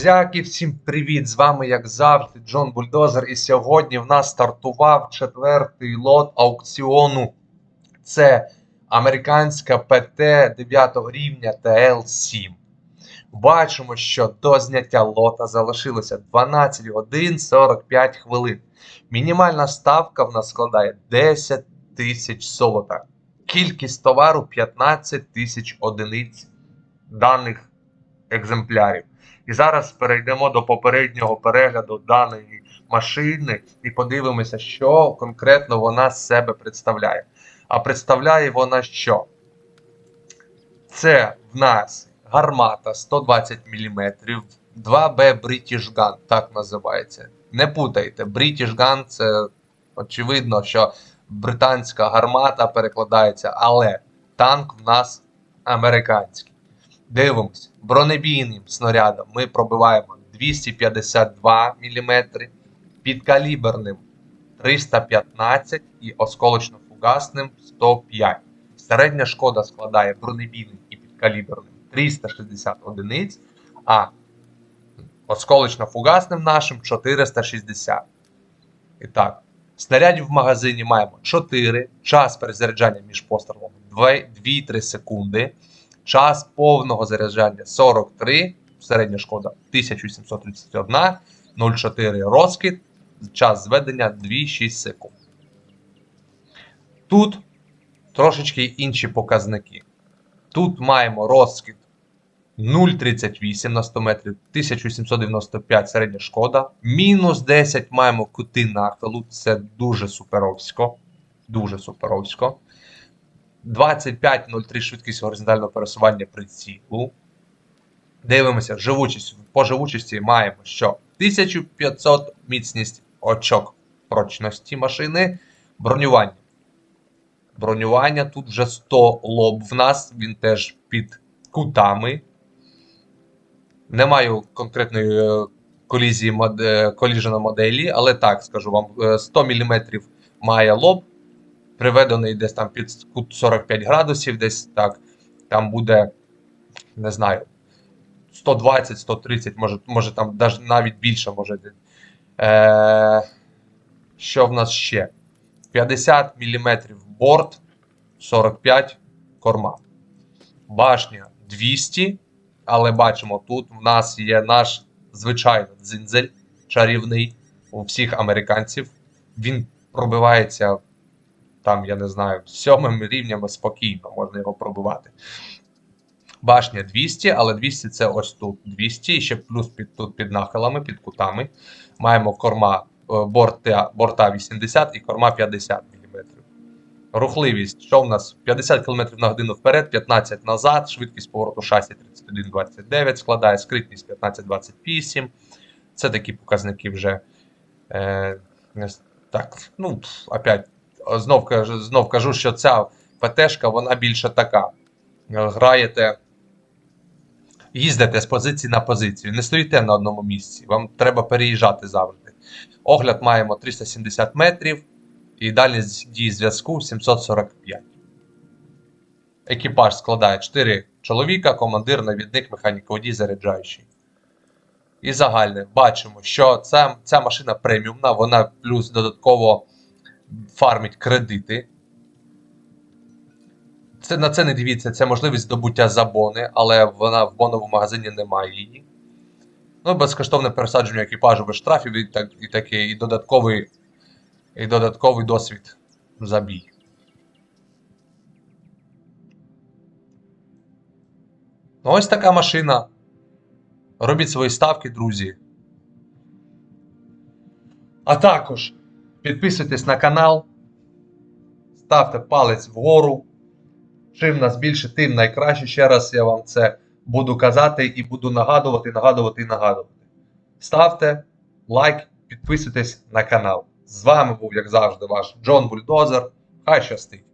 Друзяки, всім привіт! З вами, як завжди, Джон Бульдозер. І сьогодні в нас стартував четвертий лот аукціону. Це американська ПТ 9 рівня ТЛ7. Бачимо, що до зняття лота залишилося 12 годин 45 хвилин. Мінімальна ставка в нас складає 10 тисяч золота. Кількість товару 15 тисяч одиниць даних екземплярів. І зараз перейдемо до попереднього перегляду даної машини і подивимося, що конкретно вона з себе представляє. А представляє вона що? Це в нас гармата 120 мм, 2B British Gun, так називається. Не путайте, British Gun це очевидно, що британська гармата перекладається, але танк в нас американський. Дивимось, бронебійним снарядом ми пробиваємо 252 мм, підкаліберним 315 і осколочно-фугасним 105. Середня шкода складає бронебійним і підкаліберним 360 одиниць, а осколочно-фугасним нашим 460. І так, снарядів в магазині маємо 4. Час перезаряджання між пострілами 2-3 секунди. Час повного заряджання 43, середня шкода 1731, 0,4 розкид, час зведення 2,6 секунд. Тут трошечки інші показники. Тут маємо розкид 0,38 на 100 метрів, 1795 середня шкода. Мінус 10 маємо кути нахилу. Це дуже суперовсько. Дуже суперовсько. 25.03 швидкість горизонтального пересування прицілу. Дивимося, живучість. По живучості маємо, що 1500 міцність очок прочності машини. Бронювання. Бронювання тут вже 100 лоб в нас, він теж під кутами. Не маю конкретної е, колізії коліжена моделі, але так скажу вам: 100 мм має лоб приведений десь там під кут 45 градусів, десь так. Там буде, не знаю, 120-130, може може там навіть більше може. Е, Що в нас ще? 50 мм борт, 45 корма. Башня 200, але бачимо, тут в нас є наш звичайний дзинзель чарівний у всіх американців. Він пробивається там, я не знаю, сьомим рівнями спокійно можна його пробувати. Башня 200, але 200 це ось тут 200, і ще плюс під, тут під нахилами, під кутами. Маємо корма е, борта, борта 80 і корма 50 мм. Рухливість, що в нас? 50 км на годину вперед, 15 назад, швидкість повороту шасі 31,29 складає, скритність 15,28. Це такі показники вже. Е, Так, ну, опять знов кажу, знов кажу, що ця ПТшка, вона більше така. Граєте, їздите з позиції на позицію, не стоїте на одному місці, вам треба переїжджати завжди. Огляд маємо 370 метрів і дальність дії зв'язку 745. Екіпаж складає 4 чоловіка, командир, навідник, механік водій, заряджаючий. І загальне бачимо, що ця, ця машина преміумна, вона плюс додатково фармить кредити. Це, На це не дивіться, це можливість здобуття забони, але вона в боновому магазині немає її. Ну, безкоштовне пересадження екіпажу без штрафів і так, і таке, і додатковий і додатковий досвід забій. Ну, ось така машина. Робіть свої ставки, друзі. А також. Підписуйтесь на канал, ставте палець вгору. Чим нас більше, тим найкраще. Ще раз я вам це буду казати і буду нагадувати, нагадувати і нагадувати. Ставте лайк, підписуйтесь на канал. З вами був, як завжди, ваш Джон Бульдозер. Хай щастить!